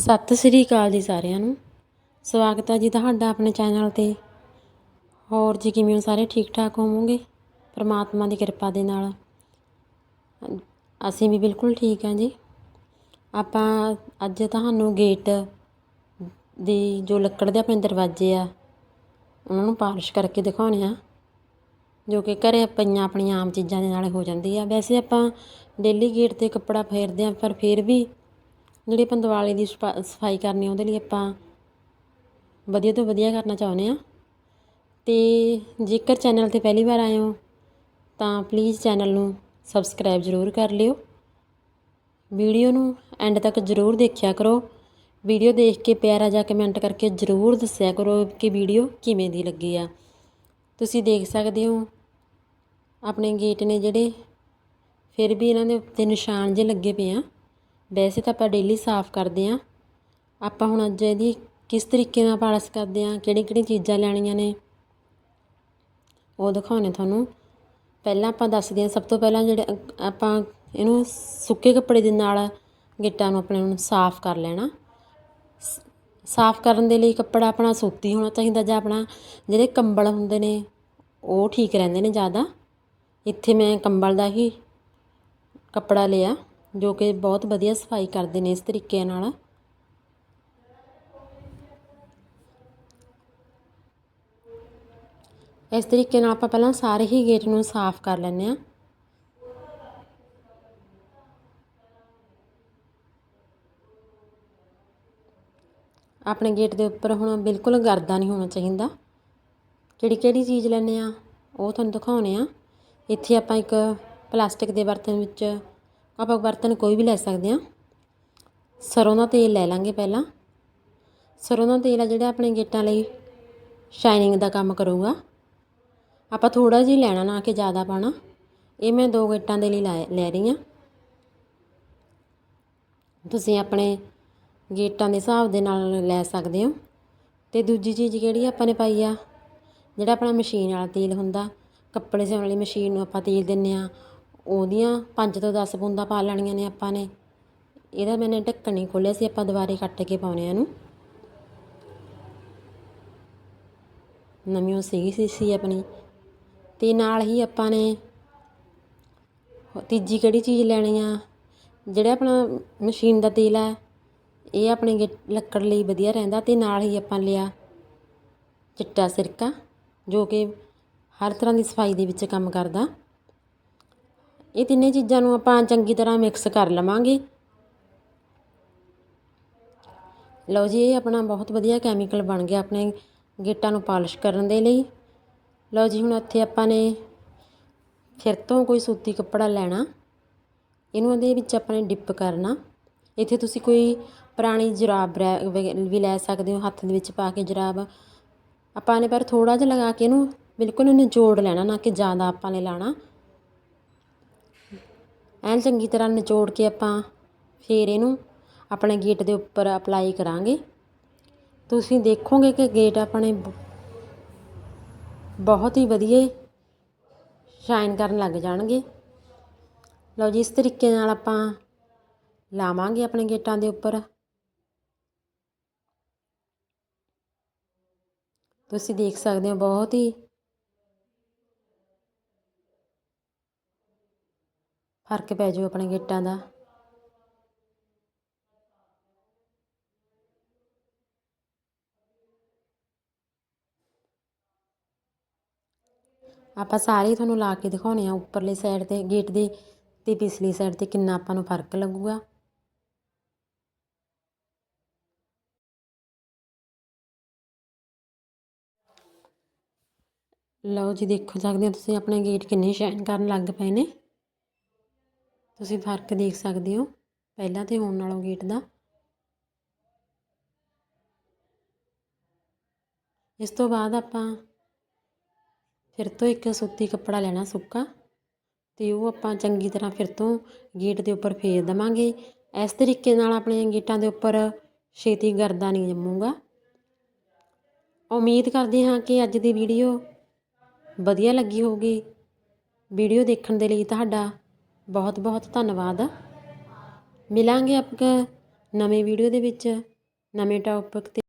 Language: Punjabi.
ਸਤਿ ਸ੍ਰੀ ਅਕਾਲ ਜੀ ਸਾਰਿਆਂ ਨੂੰ। ਸਵਾਗਤ ਹੈ ਜੀ ਤੁਹਾਡਾ ਆਪਣੇ ਚੈਨਲ 'ਤੇ। ਹੋਰ ਜੀ ਕਿਵੇਂ ਹੋ? ਸਾਰੇ ਠੀਕ ਠਾਕ ਹੋਵੋਗੇ? ਪ੍ਰਮਾਤਮਾ ਦੀ ਕਿਰਪਾ ਦੇ ਨਾਲ। ਅਸੀਂ ਵੀ ਬਿਲਕੁਲ ਠੀਕ ਹਾਂ ਜੀ। ਆਪਾਂ ਅੱਜ ਤੁਹਾਨੂੰ ਗੇਟ ਦੀ ਜੋ ਲੱਕੜ ਦੇ ਆਪਣੇ ਦਰਵਾਜ਼ੇ ਆ, ਉਹਨਾਂ ਨੂੰ ਪਾਲਿਸ਼ ਕਰਕੇ ਦਿਖਾਉਣੇ ਆ। ਜੋ ਕਿ ਘਰੇ ਪਈਆਂ ਆਪਣੀਆਂ ਆਮ ਚੀਜ਼ਾਂ ਦੇ ਨਾਲ ਹੋ ਜਾਂਦੀ ਆ। ਵੈਸੇ ਆਪਾਂ ਡੇਲੀ ਗੇਟ 'ਤੇ ਕੱਪੜਾ ਫੇਰਦੇ ਆ, ਪਰ ਫਿਰ ਵੀ ਜਿਹੜੀ ਆਪਾਂ ਦੀਵਾਲੀ ਦੀ ਸਫਾ- ਸਫ਼ਾਈ ਕਰਨੀ ਉਹਦੇ ਲਈ ਆਪਾਂ ਵਧੀਆ ਤੋਂ ਵਧੀਆ ਕਰਨਾ ਚਾਹੁੰਦੇ ਆ। ਤੇ ਜੇਕਰ ਚੈਨਲ ਤੇ ਪਹਿਲੀ ਵਾਰ ਆਏ ਹੋ, ਤਾਂ ਪਲੀਜ਼ ਚੈਨਲ ਨੂੰ ਸਬਸਕ੍ਰਾਈਬ ਜ਼ਰੂਰ ਕਰ ਲਿਓ। ਵੀਡੀਓ ਨੂੰ ਐਂਡ ਤੱਕ ਜ਼ਰੂਰ ਦੇਖਿਆ ਕਰੋ। ਵੀਡੀਓ ਦੇਖ ਕੇ ਪਿਆਰਾ ਜਿਹਾ ਕਮੈਂਟ ਕਰਕੇ ਜ਼ਰੂਰ ਦੱਸਿਆ ਕਰੋ ਕਿ ਵੀਡੀਓ ਕਿਵੇਂ ਦੀ ਲੱਗੀ ਆ। ਤੁਸੀਂ ਦੇਖ ਸਕਦੇ ਹੋ, ਆਪਣੇ ਗੇਟ ਨੇ ਜਿਹੜੇ, ਫਿਰ ਵੀ ਇਹਨਾਂ ਦੇ ਉੱਤੇ ਨਿਸ਼ਾਨ ਜੇ ਲੱਗੇ ਪਏ ਆ। ਵੈਸੇ ਤਾਂ ਆਪਾਂ ਡੇਲੀ ਸਾਫ਼ ਕਰਦੇ ਹਾਂ। ਆਪਾਂ ਹੁਣ ਅੱਜ ਇਹਦੀ ਕਿਸ ਤਰੀਕੇ ਨਾਲ ਪਾਲਸ਼ ਕਰਦੇ ਹਾਂ, ਕਿਹੜੀਆਂ ਕਿਹੜੀਆਂ ਚੀਜ਼ਾਂ ਲੈਣੀਆਂ ਨੇ, ਉਹ ਦਿਖਾਉਣੇ ਤੁਹਾਨੂੰ। ਪਹਿਲਾਂ ਆਪਾਂ ਦੱਸਦੇ ਹਾਂ, ਸਭ ਤੋਂ ਪਹਿਲਾਂ ਜਿਹੜੇ ਆਪਾਂ ਇਹਨੂੰ ਸੁੱਕੇ ਕੱਪੜੇ ਦੇ ਨਾਲ ਗਿੱਟਾਂ ਨੂੰ ਆਪਣੇ ਨੂੰ ਸਾਫ਼ ਕਰ ਲੈਣਾ। ਸ- ਸਾਫ਼ ਕਰਨ ਦੇ ਲਈ ਕੱਪੜਾ ਆਪਣਾ ਸੂਤੀ ਹੋਣਾ ਚਾਹੀਦਾ ਜਾਂ ਆਪਣਾ ਜਿਹੜੇ ਕੰਬਲ ਹੁੰਦੇ ਨੇ, ਉਹ ਠੀਕ ਰਹਿੰਦੇ ਨੇ ਜ਼ਿਆਦਾ। ਇੱਥੇ ਮੈਂ ਕੰਬਲ ਦਾ ਹੀ ਕੱਪੜਾ ਲਿਆ। ਜੋ ਕਿ ਬਹੁਤ ਵਧੀਆ ਸਫ਼ਾਈ ਕਰਦੇ ਨੇ ਇਸ ਤਰੀਕੇ ਨਾਲ। ਇਸ ਤਰੀਕੇ ਨਾਲ ਆਪਾਂ ਪਹਿਲਾਂ ਸਾਰੇ ਹੀ ਗੇਟ ਨੂੰ ਸਾਫ਼ ਕਰ ਲੈਂਦੇ ਆ ਆਪਣੇ ਗੇਟ ਦੇ ਉੱਪਰ ਹੁਣ ਬਿਲਕੁਲ ਗਰਦਾ ਨਹੀਂ ਹੋਣਾ ਚਾਹੀਦਾ। ਕਿਹੜੀ ਕਿਹੜੀ ਚੀਜ਼ ਲੈਂਦੇ ਆ ਉਹ ਤੁਹਾਨੂੰ ਦਿਖਾਉਣੇ ਆ ਇੱਥੇ ਆਪਾਂ ਇੱਕ ਪਲਾਸਟਿਕ ਦੇ ਬਰਤਨ ਵਿੱਚ ਆਪਾਂ ਬਰਤਨ ਕੋਈ ਵੀ ਲੈ ਸਕਦੇ ਹਾਂ। ਸਰੋਂ ਦਾ ਤੇਲ ਲੈ ਲਾਂਗੇ ਪਹਿਲਾਂ। ਸਰੋਂ ਦਾ ਤੇਲ ਆ ਜਿਹੜਾ ਆਪਣੇ ਗੇਟਾਂ ਲਈ ਸ਼ਾਈਨਿੰਗ ਦਾ ਕੰਮ ਕਰੂਗਾ। ਆਪਾਂ ਥੋੜਾ ਜਿਹਾ ਲੈਣਾ, ਨਾ ਕਿ ਜ਼ਿਆਦਾ ਪਾਣਾ ਇਹ ਮੈਂ ਦੋ ਗੇਟਾਂ ਦੇ ਲਈ ਲੈ ਲੈ ਰਹੀ ਹਾਂ। ਤੁਸੀਂ ਆਪਣੇ ਗੇਟਾਂ ਦੇ ਹਿਸਾਬ ਦੇ ਨਾਲ ਲੈ ਸਕਦੇ ਹੋ। ਤੇ ਦੂਜੀ ਚੀਜ਼ ਕਿਹੜੀ ਆਪਾਂ ਨੇ ਪਾਈ ਆ? ਜਿਹੜਾ ਆਪਣਾ ਮਸ਼ੀਨ ਵਾਲਾ ਤੇਲ ਹੁੰਦਾ। ਕੱਪੜੇ ਸਿਉਣ ਵਾਲੀ ਮਸ਼ੀਨ ਨੂੰ ਆਪਾਂ ਤੇਲ ਦਿੰਨੇ ਆ ਉਹਦੀਆਂ ਪੰਜ ਤੋਂ 10 ਬੂੰਦਾਂ ਪਾ ਲੈਣੀਆਂ ਨੇ ਆਪਾਂ ਨੇ। ਇਹਦਾ ਮੈਨੇ ਢੱਕਣ ਨਹੀਂ ਖੋਲ੍ਹਿਆ ਸੀ, ਆਪਾਂ ਦੁਬਾਰੇ ਕੱਟ ਕੇ ਪਾਉਣੇ ਆ ਇਹਨੂੰ। ਨਵੀਂ ਸੀਗੀ ਸੀ ਸੀ ਆਪਣੀ। ਤੇ ਨਾਲ ਹੀ ਆਪਾਂ ਨੇ ਤੀਜੀ ਕਿਹੜੀ ਚੀਜ਼ ਲੈਣੀ ਆ? ਜਿਹੜਾ ਆਪਣਾ ਮਸ਼ੀਨ ਦਾ ਤੇਲ ਆ, ਇਹ ਆਪਣੇ ਗੇ- ਲੱਕੜ ਲਈ ਵਧੀਆ ਰਹਿੰਦਾ ਤੇ ਨਾਲ ਹੀ ਆਪਾਂ ਲਿਆ ਚਿੱਟਾ ਸਿਰਕਾ, ਜੋ ਕਿ ਹਰ ਤਰ੍ਹਾਂ ਦੀ ਸਫ਼ਾਈ ਦੇ ਵਿੱਚ ਕੰਮ ਕਰਦਾ। ਇਹ ਤਿੰਨੇ ਚੀਜ਼ਾਂ ਨੂੰ ਆਪਾਂ ਚੰਗੀ ਤਰ੍ਹਾਂ ਮਿਕਸ ਕਰ ਲਵਾਂਗੇ। ਲਓ ਜੀ, ਇਹ ਆਪਣਾ ਬਹੁਤ ਵਧੀਆ ਕੈਮੀਕਲ ਬਣ ਗਿਆ ਆਪਣੇ ਗੇਟਾਂ ਨੂੰ ਪਾਲਿਸ਼ ਕਰਨ ਦੇ ਲਈ। ਲਓ ਜੀ, ਹੁਣ ਇੱਥੇ ਆਪਾਂ ਨੇ ਫਿਰ ਤੋਂ ਕੋਈ ਸੂਤੀ ਕੱਪੜਾ ਲੈਣਾ। ਇਹਨੂੰ ਇਹਦੇ ਵਿੱਚ ਆਪਾਂ ਨੇ ਡਿਪ ਕਰਨਾ। ਇੱਥੇ ਤੁਸੀਂ ਕੋਈ ਪੁਰਾਣੀ ਜਰਾਬ ਰੈ- ਵੀ ਲੈ ਸਕਦੇ ਹੋ, ਹੱਥ ਦੇ ਵਿੱਚ ਪਾ ਕੇ ਜਰਾਬ। ਆਪਾਂ ਨੇ ਪਰ ਥੋੜਾ ਜਿਹਾ ਲਗਾ ਕੇ ਇਹਨੂੰ ਬਿਲਕੁਲ ਇਹਨੂੰ ਜੋੜ ਲੈਣਾ, ਨਾ ਕਿ ਜ਼ਿਆਦਾ ਆਪਾਂ ਨੇ ਲਾਣਾ। ਐਨ ਚੰਗੀ ਤਰ੍ਹਾਂ ਨਿਚੋੜ ਕੇ ਆਪਾਂ ਫਿਰ ਇਹਨੂੰ ਆਪਣੇ ਗੇਟ ਦੇ ਉੱਪਰ ਅਪਲਾਈ ਕਰਾਂਗੇ। ਤੁਸੀਂ ਦੇਖੋਗੇ ਕਿ ਗੇਟ ਆਪਣੇ ਬਹੁਤ ਹੀ ਵਧੀਆ ਸ਼ਾਈਨ ਕਰਨ ਲੱਗ ਜਾਣਗੇ। ਲਓ ਜੀ, ਇਸ ਤਰੀਕੇ ਨਾਲ ਆਪਾਂ ਲਾਵਾਂਗੇ ਆਪਣੇ ਗੇਟਾਂ ਦੇ ਉੱਪਰ। ਤੁਸੀਂ ਦੇਖ ਸਕਦੇ ਹੋ, ਬਹੁਤ ਹੀ ਫ਼ਰਕ ਪੈ ਜਾਊ ਆਪਣੇ ਗੇਟਾਂ ਦਾ। ਆਪਾਂ ਸਾਰੇ ਤੁਹਾਨੂੰ ਲਾ ਕੇ ਦਿਖਾਉਣੇ ਆ ਉੱਪਰਲੀ ਸਾਈਡ ਤੇ ਗੇਟ ਦੇ ਤੇ ਪਿਛਲੀ ਸਾਈਡ ਤੇ ਕਿੰਨਾ ਆਪਾਂ ਨੂੰ ਫ਼ਰਕ ਲੱਗੂਗਾ। ਲਓ ਜੀ, ਦੇਖੋ ਸਕਦੇ ਹੋ ਤੁਸੀਂ ਆਪਣੇ ਗੇਟ ਕਿੰਨੇ ਸ਼ਾਈਨ ਕਰਨ ਲੱਗ ਪਏ ਨੇ। ਤੁਸੀਂ ਫ਼ਰਕ ਦੇਖ ਸਕਦੇ ਹੋ, ਪਹਿਲਾਂ ਤੇ ਹੁਣ ਨਾਲੋਂ ਗੇਟ ਦਾ। ਇਸ ਤੋਂ ਬਾਅਦ ਆਪਾਂ ਫਿਰ ਤੋਂ ਇੱਕ ਸੂਤੀ ਕੱਪੜਾ ਲੈਣਾ ਸੁੱਕਾ, ਤੇ ਉਹ ਆਪਾਂ ਚੰਗੀ ਤਰ੍ਹਾਂ ਫਿਰ ਤੋਂ ਗੇਟ ਦੇ ਉੱਪਰ ਫੇਰ ਦਵਾਂਗੇ। ਇਸ ਤਰੀਕੇ ਨਾਲ ਆਪਣੇ ਗੇਟਾਂ ਦੇ ਉੱਪਰ ਛੇਤੀ ਗਰਦਾ ਨਹੀਂ ਜੰਮੂਗਾ। ਉਮੀਦ ਕਰਦੇ ਹਾਂ ਕਿ ਅੱਜ ਦੀ ਵੀਡੀਓ ਵਧੀਆ ਲੱਗੀ ਹੋਊਗੀ। ਵੀਡੀਓ ਦੇਖਣ ਦੇ ਲਈ ਤੁਹਾਡਾ ਬਹੁਤ ਬਹੁਤ ਧੰਨਵਾਦ। ਮਿਲਾਂਗੇ ਆਪਾਂ ਨਵੇਂ ਵੀਡੀਓ ਦੇ ਵਿੱਚ ਨਵੇਂ ਟੋਪਿਕ 'ਤੇ।